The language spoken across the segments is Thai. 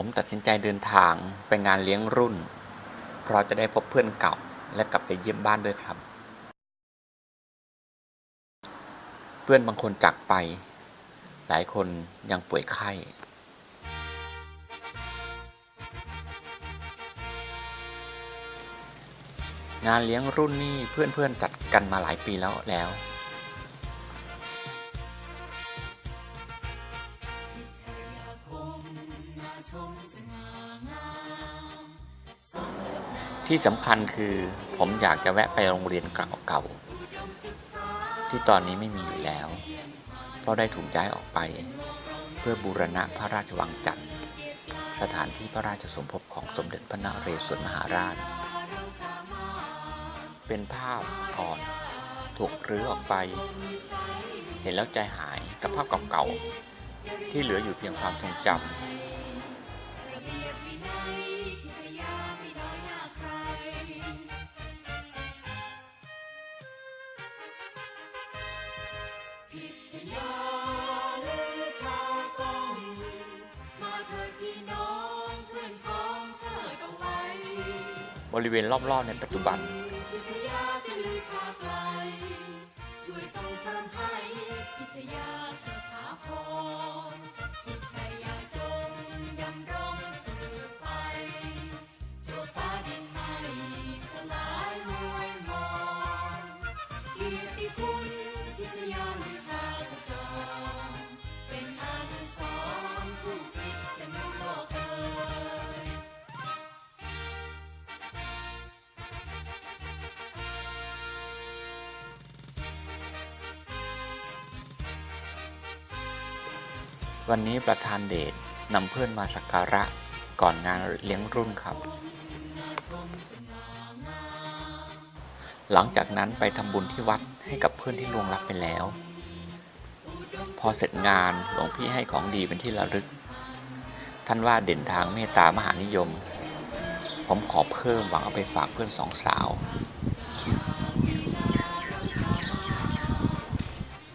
ผมตัดสินใจเดินทางไปงานเลี้ยงรุ่น เพราะจะได้พบเพื่อนเก่าและกลับไปเยี่ยมบ้านด้วยครับ เพื่อนบางคนจากไป หลายคนยังป่วยไข้ งานเลี้ยงรุ่นนี่เพื่อนๆจัดกันมาหลายปีแล้วแล้ว ที่สำคัญคือผมอยากจะแวะไปโรงเรียนเก่าๆที่ตอนนี้ไม่มีอยู่แล้ว เพราะได้ถูกย้ายออกไป เพื่อบูรณะพระราชวังจันทร์สถานที่พระราชสมภพของสมเด็จพระนเรศวรมหาราช เป็นภาพก่อนถูกรื้อออกไป เห็นแล้วใจหายกับภาพเก่าๆที่เหลืออยู่เพียงความทรงจำ บริเวณรอบๆในปัจจุบัน พิทยาสถาพรพิทยาจงดำรง วันนี้ประธานเดชนำเพื่อนมาสักการะก่อนงานเลี้ยงรุ่นครับ หลังจากนั้นไปทำบุญที่วัดให้กับเพื่อนที่ล่วงลับไปแล้ว พอเสร็จงานหลวงพี่ให้ของดีเป็นที่ระลึก ท่านว่าเด่นทางเมตตามหานิยม ผมขอเพิ่มหวังเอาไปฝากเพื่อนสองสาว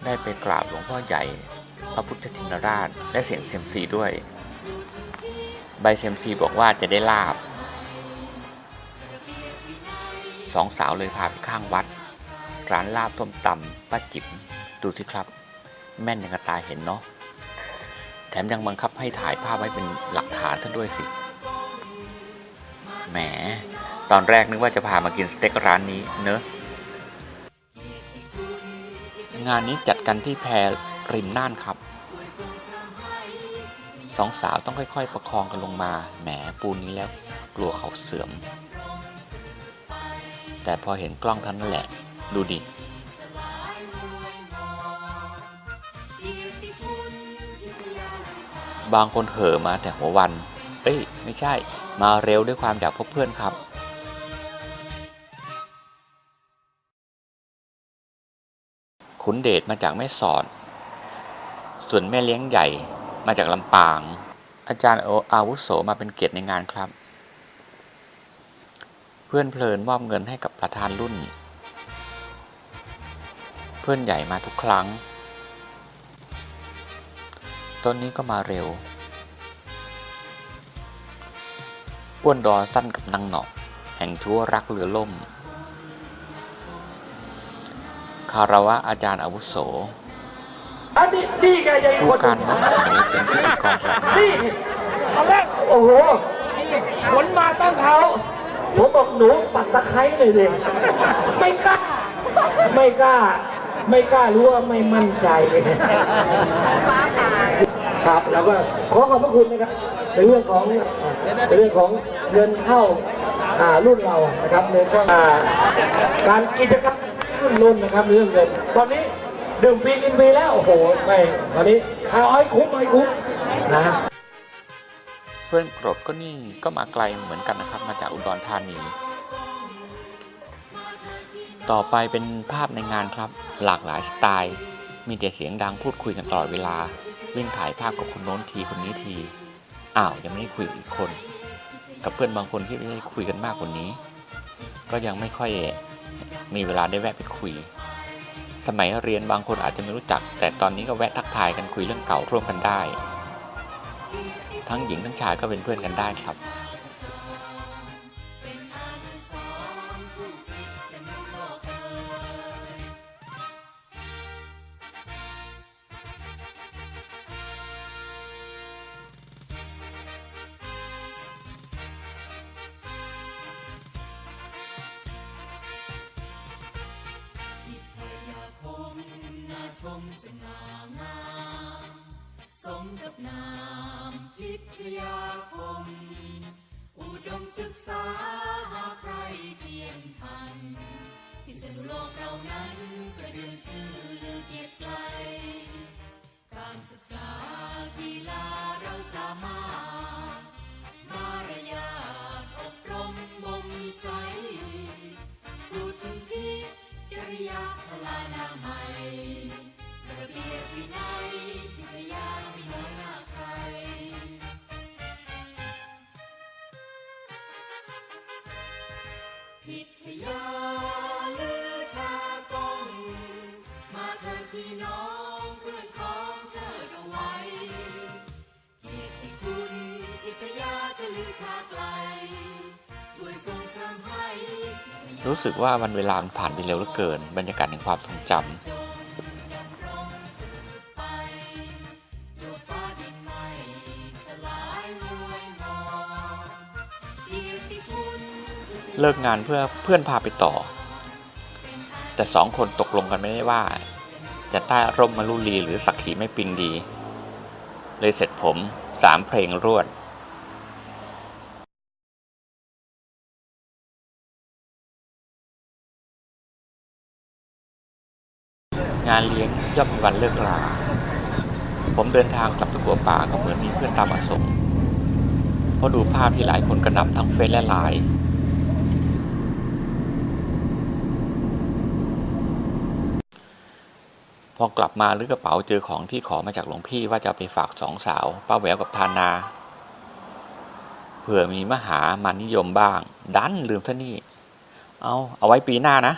ได้ไปกราบหลวงพ่อใหญ่ พระพุทธชินราช และเสียงเซียมซีด้วย ใบเซียมซีบอกว่าจะได้ลาบ สองสาวเลยพาไปข้างวัด ร้านลาบต้มตำป้าจิ๋มดูสิครับ แม่นยังกระตาเห็นเนาะแถมยังบังคับให้ถ่ายภาพไว้เป็นหลักฐานท่านด้วยสิ แหม ตอนแรกนึกว่าจะพามากินสเต็กร้านนี้เนอะ งานนี้จัดกันที่แพร ริมน่านครับ สองสาวต้องค่อย ๆ ประคองกันลงมา แหมปูนนี้แล้วกลัวเขาเสื่อม แต่พอเห็นกล้องท่านั้นแหละ ดูดิบางคนเห่อมาแต่หัววัน เอ้ย ไม่ใช่ มาเร็วด้วยความอยากพบเพื่อนครับ ขุนเดชมาจากแม่สอด ส่วนแม่เลี้ยงใหญ่มาจากลำปาง อาจารย์โออาวุโสมาเป็นเกียรติในงานครับ เพื่อนเพลินมอบเงินให้กับประธานรุ่น เพื่อนใหญ่มาทุกครั้ง ต้นนี้ก็มาเร็วอ้วนดอสั้นกับนางหนอกแห่งชั่วรักเรือล่ม คารวะอาจารย์อาวุโส นี่ไงยังผู้คนการน้องเป็นพิธีกรประมาณนี่เอาแรกโอ้โหขนมาตั้งเท้าผมบอกหนูปักตะไคร้หน่อยสิไม่กล้า ไม่กล้า ไม่กล้ารู้ว่าไม่มั่นใจครับแล้วก็ขอขอบพระคุณนะครับในเรื่องของในเรื่องของเงินเข้าอ่ารุ่นเรานะครับในก็อ่าการกิจกรรมรุ่นรุ่นนะครับเรื่องเงินตอนนี้ ดื่มฟรีกินฟรีแล้ว โอ้โหไม่ตอนนี้เอาให้คุ้มเอาให้คุ้มนะเพื่อนกรดก็นี่ก็มาไกลเหมือนกันนะครับ มาจากอุดรธานี ต่อไปเป็นภาพในงานครับ หลากหลายสไตล์ มีแต่เสียงดังพูดคุยกันตลอดเวลา วิ่งถ่ายภาพกับคนโน้นทีคนนี้ที อ้าวยังไม่ได้คุยกับอีกคน กับเพื่อนบางคนที่ไม่ได้คุยกันมากกว่านี้ ก็ยังไม่ค่อยมีเวลาได้แวะไปคุย สมัยเรียนบางคนอาจจะไม่รู้จัก แต่ตอนนี้ก็แวะทักทายกันคุยเรื่องเก่าร่วมกันได้ ทั้งหญิงทั้งชายก็เป็นเพื่อนกันได้ครับ ชมสง่างามสมกับนามพิทยาคม อุดมศึกษาหาใครเทียมทันพิษณุโลกเรานั้นกระเดือนชื่อลือเกียรติไกล การศึกษากีฬาเราสามารถ ริยพลานามัย รู้สึกว่าวันเวลามันผ่านไปเร็วเหลือเกิน บรรยากาศแห่งความทรงจำเกียรติคุณเลิกงานเพื่อเพื่อนพาไปต่อ แต่สองคนตกลงกันไม่ได้ว่า จะใต้ร่มมารุลีหรือสักขีไม่ปิงดี เลยเสร็จผมสามเพลงรวด งานเลี้ยงย่อมมีวันเลิกลา ผมเดินทางกลับตะกัวป่าก็เหมือนมีเพื่อนตามมาส่งเพราะดูภาพที่หลายคนกระหน่ำทั้งเฟซและไลน์พอกลับมาหรือกระเป๋าเจอของที่ขอมาจากหลวงพี่ว่าจะไปฝากสองสาว ป้าแหววกับทานาเผื่อมีมหามานิยมบ้าง ดันลืมซะนี่ เอาเอาไว้ปีหน้านะ